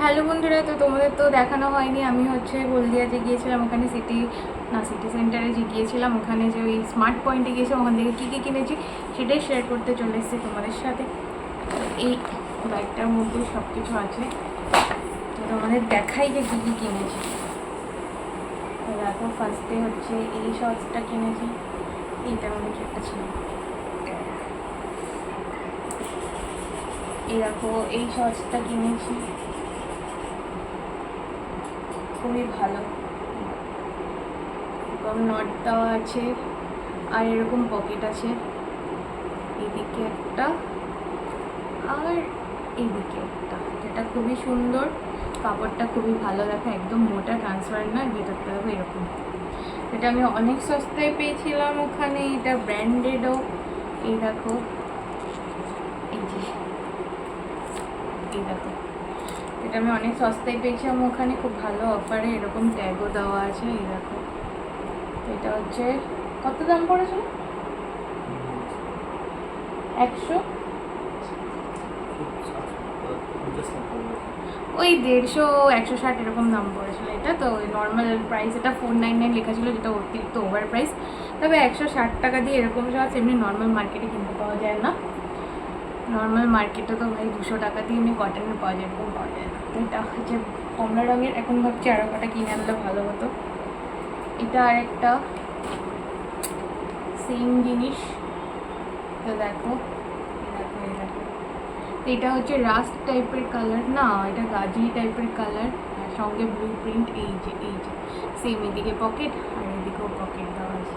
Hello বন্ধুরা, তো তোমাদের তো দেখানো হয়নি, আমি হচ্ছে হলদিয়া যে গিয়েছিলাম, ওখানে সিটি না সিটি সেন্টারে যে গিয়েছিলাম, ওখানে যে ওই স্মার্ট পয়েন্টে গিয়েছিলাম, ওখান থেকে কী কী কিনেছি সেটাই শেয়ার করতে চলে এসেছি তোমাদের সাথে। এই ব্যাগটার মধ্যে সব কিছু আছে। তো তোমাদের দেখাই যে কী কী কিনেছি। দেখো ফার্স্টে হচ্ছে এই সসটা কিনেছি, এইটার মধ্যে কি একটা ছিল। এই দেখো, এই সসটা কিনেছি। খুবই ভালো। এরকম নট দেওয়া আছে, আর এরকম পকেট আছে। এদিকে একটা, আর এদিকে একটা। এটা খুবই সুন্দর, কাপড়টা খুবই ভালো দেখো, একদম মোটা ট্রান্সফার না, ভেতরটা দেখো এরকম। এটা আমি অনেক সস্তায় পেয়েছিলাম ওখানে, এটা ব্র্যান্ডেডও এই দেখো, এই যে, এই দেখো। এটা আমি অনেক সস্তায় পেয়েছি পেয়েছিলাম ওখানে খুব ভালো অফারে এরকম ট্যাগও দেওয়া আছে, এই দেখো। এটা হচ্ছে, কত দাম পড়েছিল? একশো? ওই দেড়শো, একশো ষাট এরকম দাম পড়েছিল এটা। তো নর্মাল প্রাইস এটা ফোর নাইন নাইন লেখা ছিল যেটা অতিরিক্ত ওভার প্রাইস তবে একশো ষাট টাকা দিয়ে এরকম সস এমনি নর্মাল মার্কেটে কিনতে পাওয়া যায় না। নর্মাল মার্কেটে তো ভাই দুশো টাকা দিয়ে এমনি কটনের পাওয়া যায়, এরকম পাওয়া যায় না। তো এটা হচ্ছে কমলা রঙের, এখন ভাবছি আরও কটা কিনে আনলে ভালো হতো। এটা আর একটা সেম জিনিস। তো দেখো এটা হচ্ছে রাস্ট টাইপের কালার না, এটা গাজি টাইপের কালার আর সঙ্গে ব্লু প্রিন্ট এই যে এই যে সেম এদিকে পকেট আর এদিকেও পকেট দেওয়া আছে।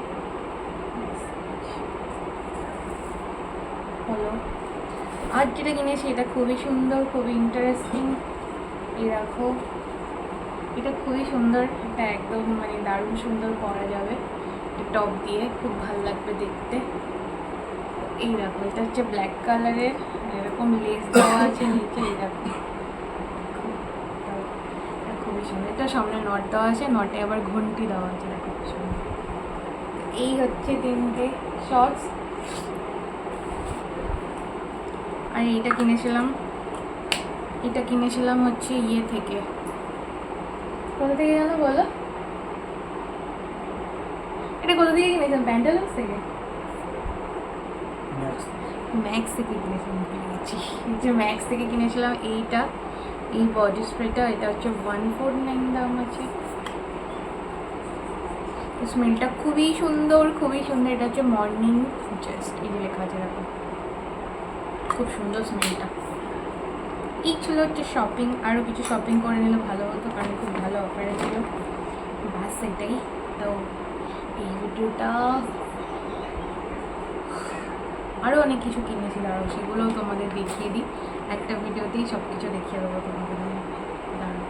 হলো আর যেটা কিনেছি এটা খুবই সুন্দর, খুবই ইন্টারেস্টিং এই দেখো, এটা খুবই সুন্দর, এটা একদম মানে দারুণ সুন্দর পরা যাবে। টপ দিয়ে, খুব ভালো লাগবে দেখতে। এই দেখো, এটা হচ্ছে ব্ল্যাক কালারের এরকম লেস দেওয়া আছে নিচে, এই দেখো। খুবই সুন্দর, এটা সামনে নট দেওয়া আছে নটে আবার ঘন্টি দেওয়া আছে, দেখো খুব সুন্দর। এই হচ্ছে তিনটে শর্টস আর এইটা কিনেছিলাম। এটা কিনেছিলাম হচ্ছে ইয়ে থেকে। কোথা থেকে জানো বলো? এটা কোথা থেকে কিনেছিলাম? প্যান্টালুন্স থেকে? ম্যাক্স থেকে। কিনেছিলাম যে ম্যাক্স থেকে কিনেছিলাম এইটা। এই বডি স্প্রেটা এটা হচ্ছে ওয়ান ফোর নাইন দাম আছে। স্মেলটা খুবই সুন্দর খুবই সুন্দর। এটা হচ্ছে মর্নিং জাস্ট এই যে লেখা আছে দেখো। খুব সুন্দর স্মেলটা এই ছিল হচ্ছে শপিং আরও কিছু শপিং করে নিলে ভালো হতো, কারণ খুব ভালো অফারে ছিল। বাস এটাই। তো এই ভিডিওটা আরও অনেক কিছু কিনেছিল আরও সেগুলোও তোমাদের দেখিয়ে দিই। একটা ভিডিওতেই সব কিছু দেখিয়ে দেবো তোমাদের। দাঁড়াও